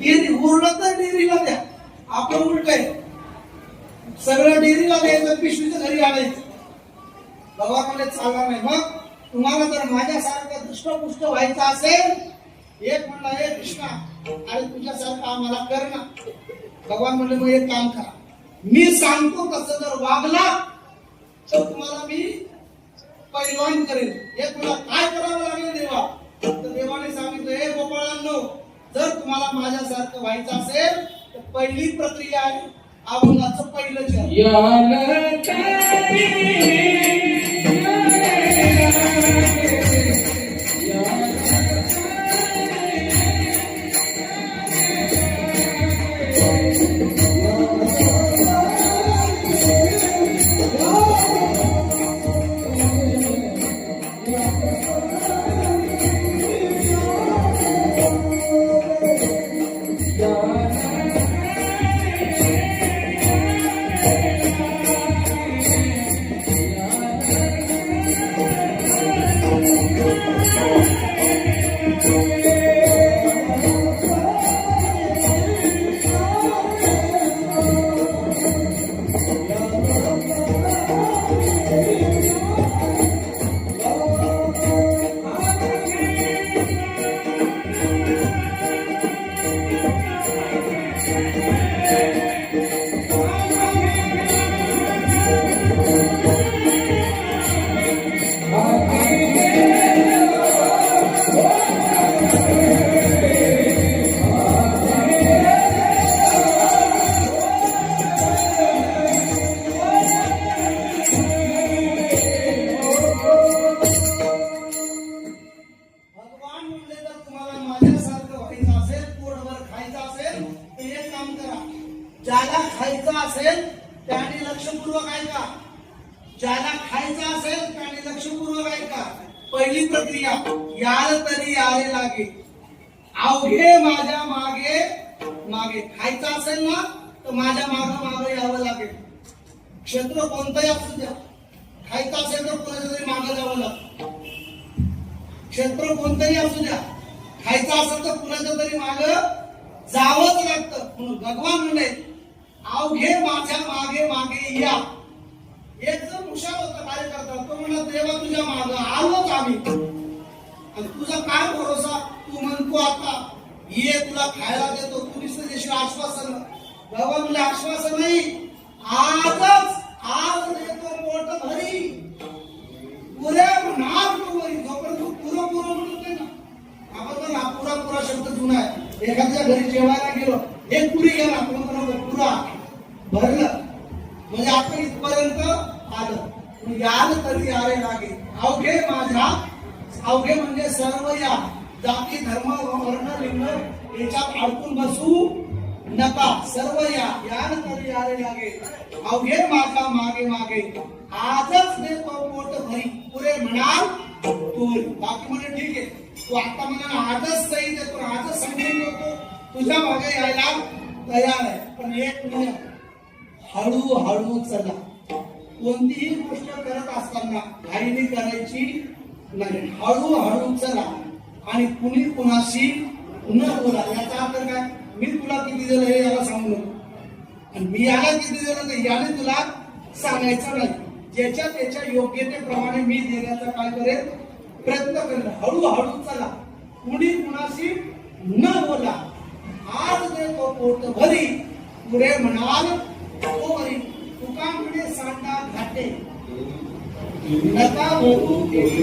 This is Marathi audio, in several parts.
डेअरी उरलं तर डेअरीला द्या. आपण उलट आहे सगळं डेअरीला द्यायचं पिशवीचं घरी आणायचं. दवाखान्यात चालणार नाही. मग तुम्हाला जर माझ्यासारखं दृष्टपुष्ट व्हायचं असेल एक म्हणला हे कृष्णा अरे तुझ्यासारखं आम्हाला कर ना. भगवान म्हणले मग एक काम करा. मी सांगतो तसं जर वागला तर तुम्हाला मी पैलवान करेन. हे तुला काय करावं लागेल देवा? तर देवाने सांगितलं हे गोपाळांनो जर तुम्हाला माझ्यासारखं व्हायचं असेल तर पहिली प्रक्रिया आहे अभंगाचं पहिलं चरण. पहिली प्रक्रिया याल तरी आले लागे. अवघे माझ्या मागे मागे खायचं असेल ना तर माझ्या मागे मागे यावं लागेल. क्षेत्र कोणतंही असू द्या. खायचं असेल तर कोणाच्या तरी मागे जावं लागतं क्षेत्र कोणतंही असू द्या. खायचं असेल तर कुणाच्या तरी माग जावंच लागतं. म्हणून भगवान म्हणे अवघे माझ्या मागे मागे या. एक जर हुशार होता कार्यकर्ता तो म्हणला देवा तुझ्या माग आलोच आम्ही. आणि तुझा काय भरोसा? तू म्हणतो आता ये तुला खायला देतो तू नुसतं देशील आश्वासन. भगवान तुला आश्वासन नाही आजच आज आता मला आजच सही देतो आजच सांगून देतो तुझ्या मागे यायला तयार आहे. पण एक मिनिट हळूहळू चला. कोणतीही गोष्ट करत असताना घाईने करायची नाही. हळूहळू चला. आणि कुणी कुणाशी न बोला याचा अर्थ काय? मी तुला किती दिलं हे याला सांगू नको आणि मी याला किती दिलं नाही याने तुला सांगायचं नाही. ज्याच्या त्याच्या योग्यतेप्रमाणे मी देण्याचा काय करेल प्रयत्न करेल हळूहळू चला. कुणी कुणाशी न बोला. आज देतो पोट भरी पुढे म्हणाल तो भरी तुका म्हणे सांडा घाटे. नका बोलू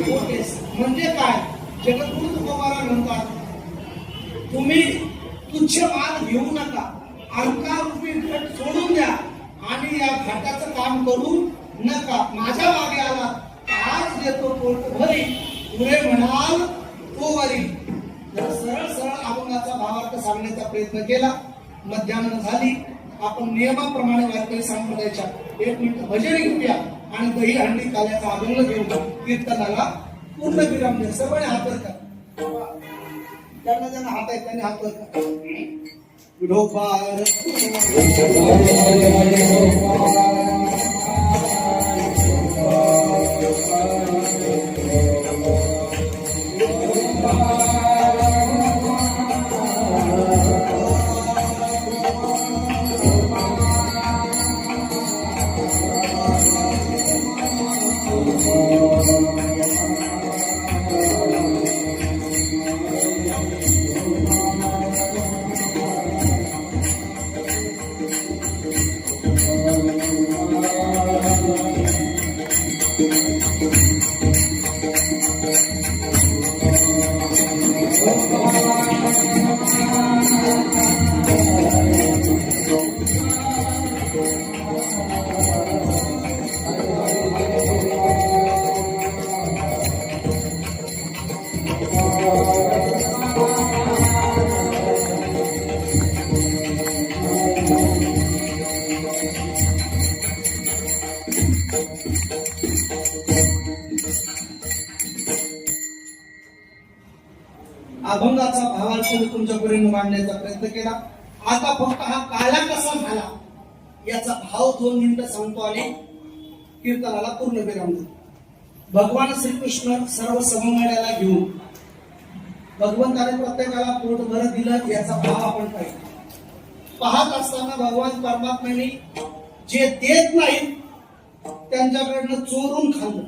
पोटेस म्हणजे काय? जगद्गुरु तुकोबाला म्हणतात तुम्ही तुच्छ माल घेऊ नका. अहंकार रूपी घट सोडून द्या आणि या घाटाचं काम करू नका. माझ्या मागे आला. आज देतो पोट भरी पुढे म्हणाल तो वरी अभंगाचा सांगण्याचा प्रयत्न केला. मध्यान्ह झाली. आपण नियमाप्रमाणे वारकरी संप्रदायाच्या एक मिनिट भजन घेऊया आणि दही हंडी काल्याचा अभंग घेऊन कीर्तनाला पूर्ण विराम द्या सर्वांनी हात वर करा. ज्यांना ज्यांना हात आहेत त्यांनी हात वर करा. विठोबार आणण्याचा प्रयत्न केला. आता फक्त हा काला कसा झाला. याचा भाव दोन मिनिटं सांगतो आणि कीर्तनाला पूर्ण विराम भगवान श्रीकृष्ण सर्व समन्वयाला घेऊन भगवंताने प्रत्येकाला पोट भरत दिलं याचा भाव आपण पाहिजे पाहत असताना भगवान परमात्म्याने जे देत नाहीत त्यांच्याकडनं चोरून खाल्लं.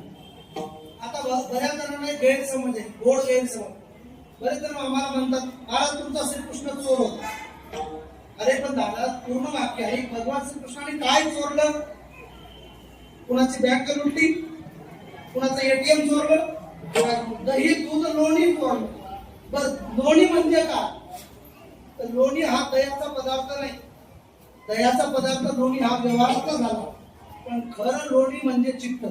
आता ब- बऱ्याच जणांना गैरसमज आहे गोड गैरसमज. बरेच जण आम्हाला म्हणतात महाराज तुमचा श्रीकृष्ण चोर होता. अरे पण दादा पूर्ण वाक्य आहे. भगवान श्रीकृष्णाने काय चोरलं? कुणाची बँक लुटली? कुणाचं एटीएम चोरलं? दही दूध लोणी चोरलं. बस लोणी म्हणजे का तर लोणी हा दह्याचा पदार्थ नाही. दह्याचा पदार्थ लोणी हा व्यवहाराचा झाला. पण खरं लोणी म्हणजे चित्त.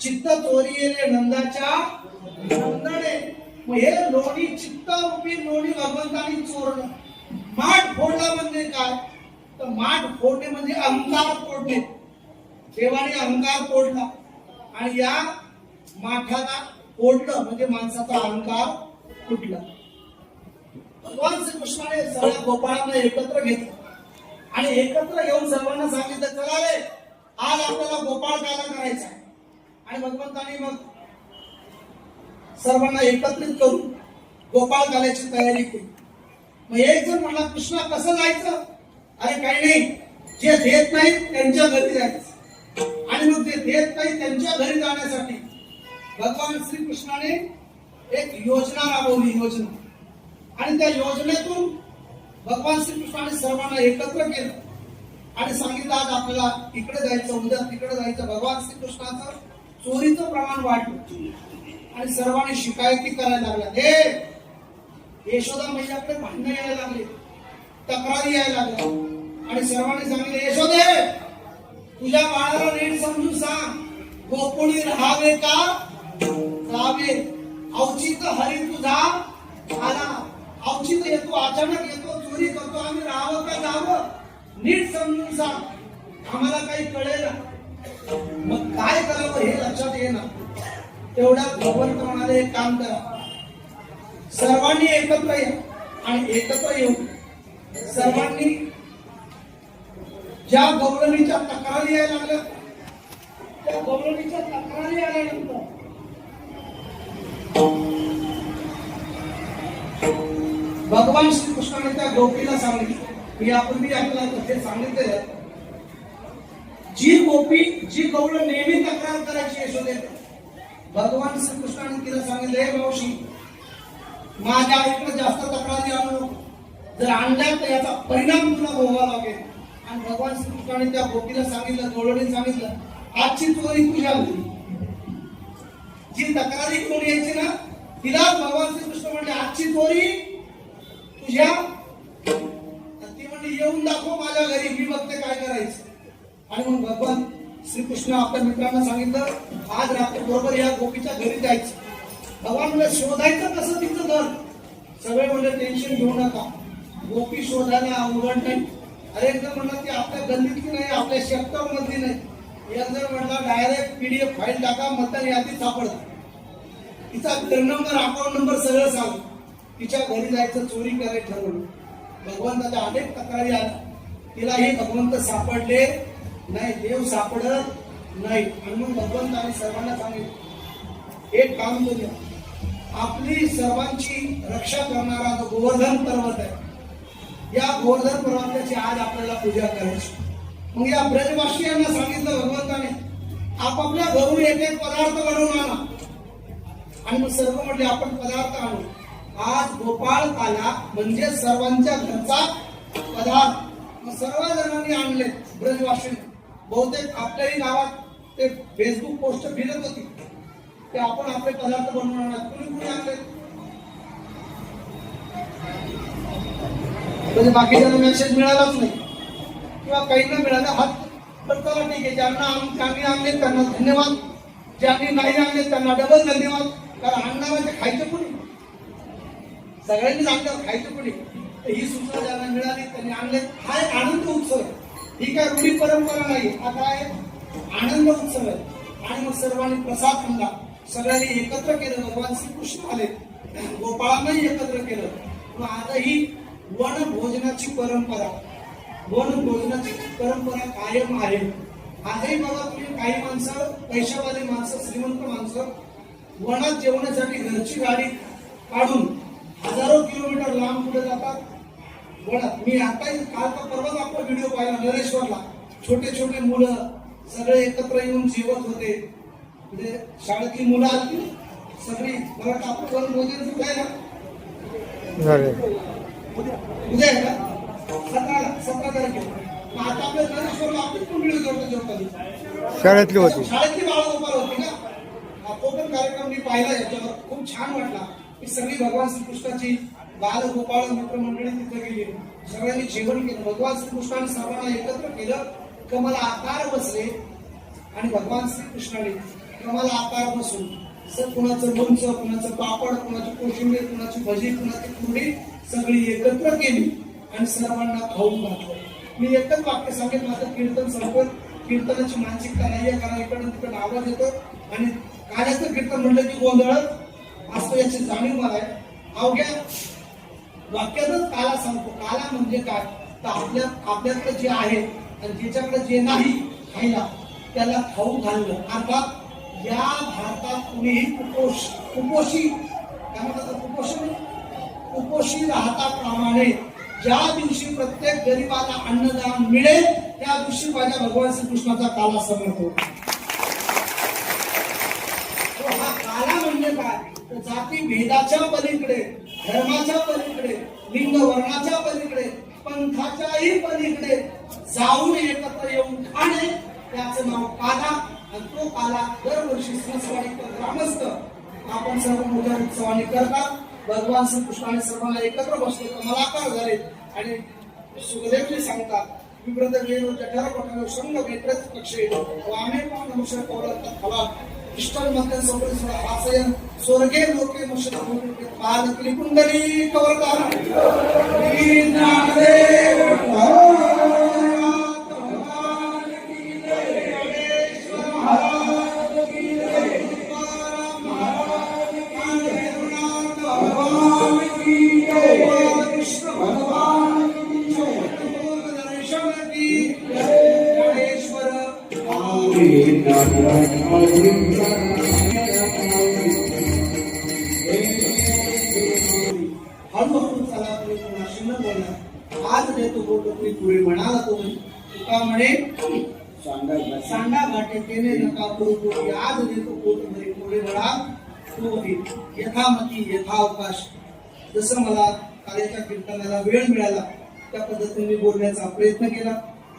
चित्त चोरी येणे नंदाच्या नंदने. मग हे लोणी चित्तरूपी लोणी भगवंतानी चोरलं माठ फोडला म्हणजे काय? तर माठ फोडणे म्हणजे अहंकार फोडणे. देवाने अहंकार फोडला. आणि या माठाला फोडलं म्हणजे माणसाचा अहंकार फुटला. भगवान श्रीकृष्णाने सगळ्या गोपाळांना एकत्र घेतलं. आणि एकत्र येऊन सर्वांना सांगितलं चला रे आज आपल्याला गोपाळ काला करायचा आहे. आणि भगवंताने मग सर्वांना एकत्रित करून गोपाळ काल्याची तयारी केली. मग एक जण म्हणला कृष्णा कसं जायचं? अरे काही नाही. जे देत नाही त्यांच्या घरी जायचं. आणि मग ते देत नाही त्यांच्या घरी जाण्यासाठी भगवान श्रीकृष्णाने एक योजना राबवली योजना. आणि त्या योजनेतून भगवान श्रीकृष्णाने सर्वांना एकत्र केलं. आणि सांगितलं आज आपल्याला इकडे जायचं उद्या तिकडे जायचं भगवान श्रीकृष्णाचं चोरीचं प्रमाण वाढलं. आणि सर्वांनी शिकायती करायला लागल्या हे यशोदा महिलाकडे भांडणं यायला लागले. तक्रारी यायला लागल्या. आणि सर्वांनी सांगितले यशोदे तुझ्या बाळाला नीट समजून सांग. गोकुळी राहावे का? राहावे. औचित हरी तुझा आला औचित येतो अचानक येतो चोरी करतो आम्ही राहावं का जावं? नीट समजून सांग. आम्हाला काही कळेल मग काय करावं हे लक्षात येणार तेवढ्या भगवंत म्हणाले एक काम करा. सर्वांनी एकत्र या आणि एकत्र येऊन सर्वांनी ज्या गौरवीच्या तक्रारी यायला लागल्या त्या गौरवीच्या तक्रारी आल्यानंतर भगवान श्रीकृष्णाने त्या गोपीला सांगितलं. मी यापूर्वी आपल्याला कथे सांगितलेलं जी गोपी जी गौर नेहमी तक्रार करायची यशोदे. भगवान श्रीकृष्णाने तिला सांगितलं हे मावशी माझ्या आईकडे जास्त तक्रारी आणू जर आणल्या तर याचा परिणाम तुला भोगावा लागेल. आणि भगवान श्रीकृष्णाने त्या गोपीला सांगितलं गौरवने सांगितलं आजची चोरी तुझ्या होती जी तक्रारी घेऊन यायची ना तिला भगवान श्रीकृष्ण म्हणले आजची चोरी तुझ्या. ती म्हणजे येऊन दाखव माझ्या घरी मी बघते काय करायचं. आणि म्हणून भगवान श्रीकृष्ण आपल्या मित्रांना सांगितलं आज रात्री बरोबर या गोपीच्या घरी जायचं. भगवान म्हणजे शोधायचं कसं तिचं घर? सगळे म्हणजे टेन्शन घेऊ नका. गोपी शोधायला अवघड नाही. अरे एकदा म्हणला की आपल्या गल्लीतली नाही आपल्या सेक्टर मधली नाही. एकदा जर म्हणला डायरेक्ट पीडीएफ फाईल टाका मतदार यादीत सापडत. तिचा घर नंबर अकाउंट नंबर सगळं सांग. तिच्या घरी जायचं चोरी करायचं ठरवलं. भगवंताच्या अनेक तक्रारी आल्या. तिला हे भगवंत सापडले. नाही देव सापडत नाही. आणि म्हणून भगवंताने सर्वांना सांगितलं एक काम करूया. आपली सर्वांची रक्षा करणारा जो गोवर्धन पर्वत आहे या गोवर्धन पर्वताची आज आपल्याला पूजा करायची. मग या ब्रजवासियांना सांगितलं भगवंताने आपापल्या घरून एक एक पदार्थ बनवून आणा. आणि मग सर्व म्हटले आपण पदार्थ आणू. आज गोपाळ काला म्हणजे सर्वांच्या घरचा पदार्थ. मग सर्व जणांनी आणले ब्रजवासी बहुतेक आपल्याही गावात ते फेसबुक पोस्ट फिरत होती. ते आपण आपले पदार्थ बनवणार कुणी कुणी आणले म्हणजे बाकीच्यांना मेसेज मिळालाच नाही. किंवा काहींना मिळाला हात पण चला ठीक आहे. ज्यांना ज्यांनी आणले त्यांना धन्यवाद. ज्यांनी नाही आणले त्यांना डबल धन्यवाद. कारण आणणार म्हणजे खायचं कुणी? सगळ्यांनी आणलं खायचं कुणी? ही सूचना ज्यांना मिळाली त्यांनी आणले हा एक आनंद उत्सव आहे. ही काय रूढी परंपरा नाही. हा काय आनंद उत्सव आहे. आणि मग सर्वांनी प्रसाद आणला. सगळ्यांनी एकत्र केलं. भगवान श्रीकृष्ण आले. गोपाळांनाही एकत्र केलं. पण आजही वनभोजनाची परंपरा. वन भोजनाची परंपरा कायम आहे. आजही बघा तुम्ही काही माणसं पैशावाले माणसं श्रीमंत माणसं वनात जेवण्यासाठी घरची गाडी काढून हजारो किलोमीटर लांब पुढे जातात. मी आता काल का परवाच आपला व्हिडिओ पाहिला नरेश्वरला. छोटे छोटे मुलं सगळे एकत्र येऊन जेवत होते. म्हणजे शाळेतली मुलं आली सगळी मला आपण भोजन कुठे आहे ना उद्या आहे का? सतराला सतरा तारखेला. आता आपल्या नरेश्वरला आपलीच मंडळी करतो जेवताना शाळेतली होती. शाळेतली बाळ गोपाळ होती ना? हा तो पण कार्यक्रम मी पाहिला याच्यावर. खूप छान वाटला. की सगळी भगवान श्रीकृष्णाची बाल गोपाळ मित्रमंडळी तिथं गेली. सगळ्यांनी जेवण केलं. भगवान श्रीकृष्णाने सर्वांना एकत्र केलं. कमला आकार बसले. आणि भगवान श्रीकृष्णाने कमला आकार बसून सर कुणाचं लोणचं कुणाचं पापड कुणाची कोशिंबीर कुणाची भजी कुणाची कुरडी सगळी एकत्र केली आणि सर्वांना खाऊन घातलं. मी एकच वाक्य सांगेन माझं कीर्तन संपत. कीर्तनाची मानसिकता नाहीये कारण इकडं तिकडं आवाज येतो आणि कार्याचं कीर्तन म्हणलं की गोंधळत असतो याची जाणीव मला आहे. अवघ्या वाक्यातच काला सांगतो. काला म्हणजे काय? तर आपल्या आपल्याकडे जे आहे आणि ज्याच्याकडे जे नाही खायला त्याला खाऊ घालणं. अर्थात या भारतात कुणीही कुपोष कुपोषी काय म्हणतात कुपोषण कुपोषी म्हणजे? राहता प्रमाणे ज्या दिवशी प्रत्येक गरीबाला अन्नदान मिळेल त्या दिवशी माझ्या भगवान श्रीकृष्णाचा काला समजतो हा काला म्हणजे काय? तर जाती भेदाच्या पलीकडे धर्माच्या पलीकडे लिंग वर्णाच्या पलीकडे पंथाच्याही पलीकडे जाऊन एकत्र येऊन खाणे त्याचं नाव काला आणि तो काला दरवर्षी सणसवाडी ग्रामस्थ. आपण सर्व मोठ्या उत्सवाने करतात. भगवान श्रीकृष्णाने सर्वांना एकत्र बसले कमलाकार झाले. आणि सुखदेवजी सांगतात विव्रत वेणू जठर पठन शृंग वेत्रच पक्षे वामे पण मनुष्य कौरव फला इष्टल मकन सोबत सोळा हासयन स्वर्गे लोके मुशत पाद कुंडली कवरदार आज देतो बोट तुम्ही पुढे म्हणाला तुम्ही तुका म्हणे सांडा घाटे केले नका करू कोणी आज देतो पोट भरी पुढे म्हणा तो होईल यथामती यथावकाश. जसं मला कालेच्या कीर्तनाला वेळ मिळाला त्या पद्धतीने बोलण्याचा प्रयत्न केला.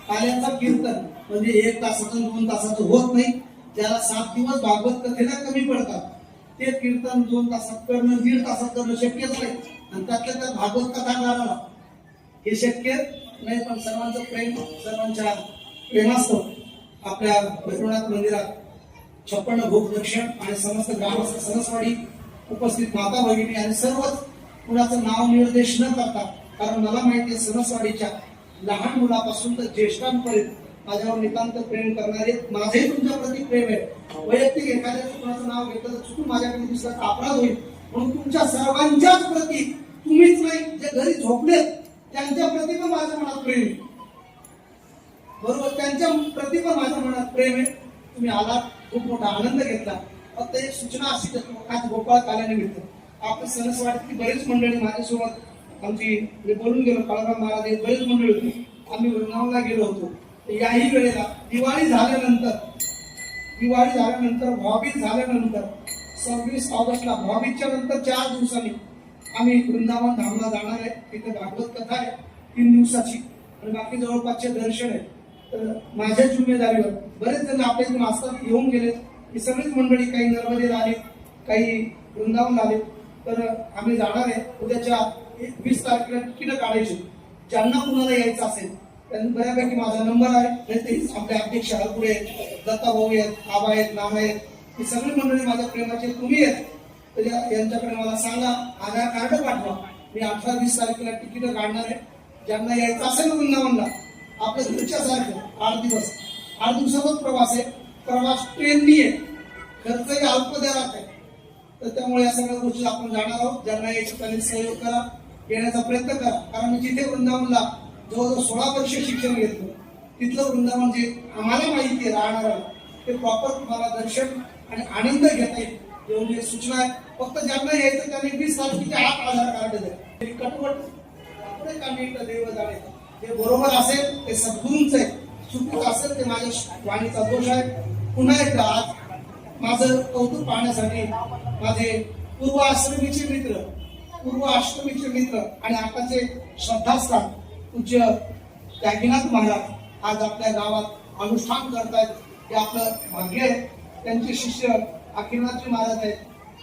कार्याचा कीर्तन म्हणजे एक तासाचं दोन तासाचं होत नाही. ज्याला सात दिवस भागवत कथेला कमी पडतात. ते कीर्तन दोन तासात करणं दीड तासात करणं शक्यच नाही. आणि त्यातल्या त्यात भागवत कथा करायला हे शक्य नाही पण सर्वांचं प्रेम सर्वांच्या प्रेमास्तव आपल्या भैरवनाथ मंदिरात छप्पन्न भोग दक्षिण आणि समस्त ग्रामस्थ सरसवाडी उपस्थित माता भगिनी आणि सर्वच कुणाचं नाव निर्देश न करता कारण मला माहिती आहे सरसवाडीच्या लहान मुलापासून तर ज्येष्ठांपर्यंत माझ्यावर नितांत प्रेम करणारे माझे तुमच्या प्रती प्रेम आहे. वैयक्तिक एखाद्या कुणाचं नाव घेतलं तर चुकून माझ्याकडे दुसऱ्याचा अपराध होईल. म्हणून तुमच्या सर्वांच्याच प्रती तुम्हीच नाही जे घरी झोपलेत त्यांच्या प्रती पण माझ्या मनात प्रेम आहे. बरोबर त्यांच्या प्रती पण माझ्या मनात प्रेम आहे. तुम्ही आलात खूप मोठा आनंद घेतला. फक्त एक सूचना अशी देतो आज गोपाळ काल्यानिमित्त आपल्या सणसवाडीतली बरीच मंडळी माझ्यासोबत आमची मी बोलून गेलो काळाराम महाराज हे बरेच मंडळी होती. आम्ही वृंदावनला गेलो होतो. याही वेळेला दिवाळी झाल्यानंतर दिवाळी झाल्यानंतर भाऊबीज झाल्यानंतर सव्वीस ऑगस्टला भाऊबीजच्या नंतर चार दिवसांनी आम्ही वृंदावन धामला जाणार आहे. तिथे भागवत कथा आहे तीन दिवसाची. आणि बाकी जवळपासचे दर्शन आहे. तर माझ्या जिम्मेदारीवर बरेच जण आपले इथून असतात येऊन गेले ही सगळीच मंडळी काही नर्मदेला आले काही वृंदावन आले. तर आम्ही जाणार आहे. उद्याच्या वीस तारखेला तिकीट काढायची. ज्यांना कुणाला यायचं असेल त्यांनी बऱ्यापैकी माझा नंबर आहे. नाही ते आपले अध्यक्ष हरपुरे दत्ता भाऊ आहेत आबा आहेत नाना आहेत. ही सगळी मंडळी माझ्या प्रेमाचे तुम्ही आहेत. तर यांच्याकडे मला सांगा आधार कार्ड पाठवा. मी अठरा वीस तारखेला तिकीट काढणार आहे. ज्यांना यायचं असेल वृंदावनला आपल्या घरच्या सारखं आठ दिवस. आठ दिवसाचाच प्रवास आहे. प्रवास ट्रेननी आहे. खर्चही अल्प दरात आहे. तर त्यामुळे या सगळ्या गोष्टी आपण जाणार आहोत. ज्यांना यायची त्यांनी सहयोग करा. येण्याचा प्रयत्न करा. कारण मी जिथे वृंदावनला जवळजवळ सोळा वर्ष शिक्षण घेतलं तिथलं वृंदावन जे आम्हाला माहिती आहे राहणाऱ्याला ते प्रॉपर तुम्हाला दर्शन आणि आनंद घेता येईल एवढी सूचना आहे. फक्त ज्यांना यायचं त्यांनी वीस तारखेच्या आत आधार कार्ड द्या. तरी कटवट कामी देव जाणे. ते बरोबर असेल ते सद्गुरूंच आहे. चुकीच असेल ते माझ्या वाणीचा दोष आहे. पुन्हा एकदा आज माझं कौतुक पाहण्यासाठी माझे पूर्व आश्रमीचे मित्र पूर्व अष्टमीचे मित्र आणि आताचे श्रद्धास्थान पूज्य त्यागीनाथ महाराज आज आपल्या गावात अनुष्ठान करतायत. हे आपलं भाग्य आहे. त्यांचे शिष्य अखिलनाथजी महाराज आहेत.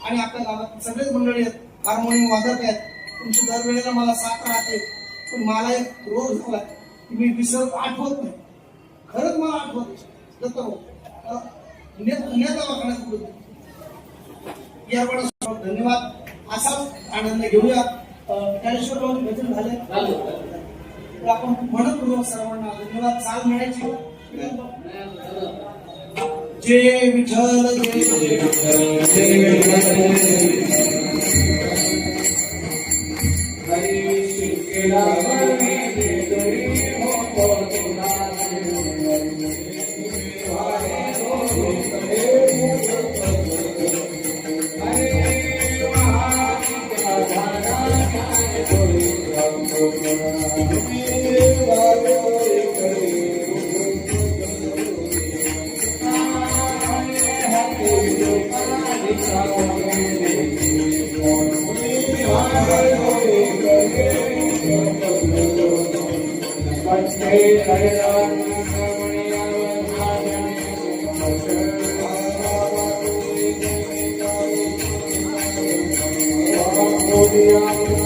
आणि आपल्या गावात सगळेच मंडळी आहेत. हार्मोनियम वाजत आहेत. तुमची दरवेळेला मला साथ राहते. पण मला एक रोग झाला की मी विसरत आठवत नाही. खरंच मला आठवत नाही. या वेळेस धन्यवाद. असाच आनंद घेऊया. अं, ज्ञानेश्वर भाऊ भजन झाले. तर आपण मनपूर्वक सर्वांना धन्यवाद. चाल म्हणायची जय विठ्ठल जय अंकाराचा वारा आहे पांडुरंगा आणि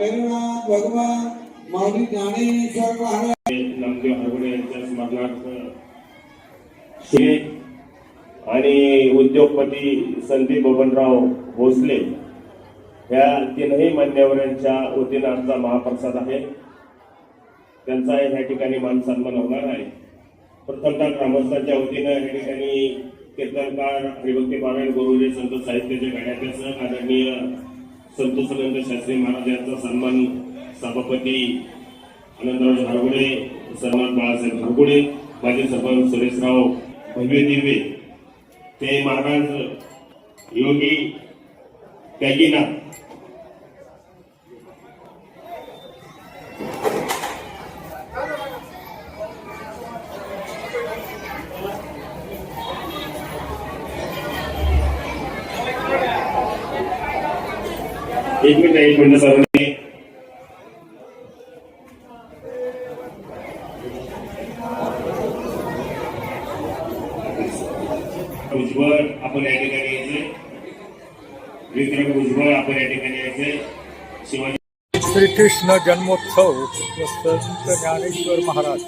संख्या आणि भगवान माऊली ज्ञानेश्वर नामदेव यांच्या स्मरणार्थ आणि उद्योगपती संदीप बबनराव भोसले या तीनही मान्यवरांच्या वतीनं आजचा महाप्रसाद आहे. त्यांचा या ठिकाणी मान सन्मान होणार आहे. प्रथमतः ग्रामस्थांच्या वतीनं या ठिकाणी कीर्तनकार हरिभक्ती पारायण गुरुजी संत साहित्याचे गाण्याचे आदरणीय संतोषानंद शास्त्री महाराज यांचा सन्मान सभापती आनंदराव धारगुडे सन्मान बाळासाहेब धारगुडे माजी सरपंच सुरेशराव भव्य दिवे ते महाराज योगी त्यागीनाथ एक मिनिट एक मिनिट सर्वांनी उज्ज्वल आपण या ठिकाणी यायचे विक्रम उज्ज्वल आपण या ठिकाणी यायचे शिवाजी श्रीकृष्ण जन्मोत्सव व संत ज्ञानेश्वर महाराज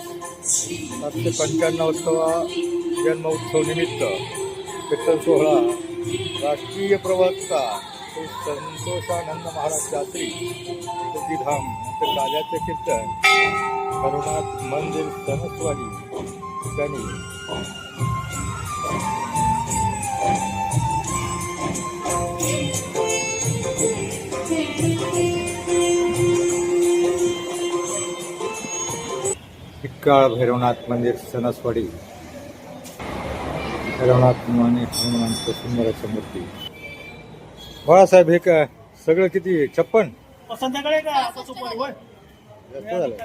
सातशे पंच्याण्णववा जन्मोत्सव निमित्त कीर्तन सोहळा राष्ट्रीय प्रवक्ता संतोषानंद महाराज शास्त्री सिद्धिधाम नंतर राजाचे कीर्तन करुणाथ मंदिर सनसवाडी ठिकाणी काळ भैरवनाथ मंदिर सणसवाडी भैरवनाथ माने हनुमानचं सुंदर मूर्ती. बाळासाहेब हे काय सगळं किती? छप्पन? संध्याकाळी का? आता सुपारी होय? झालं.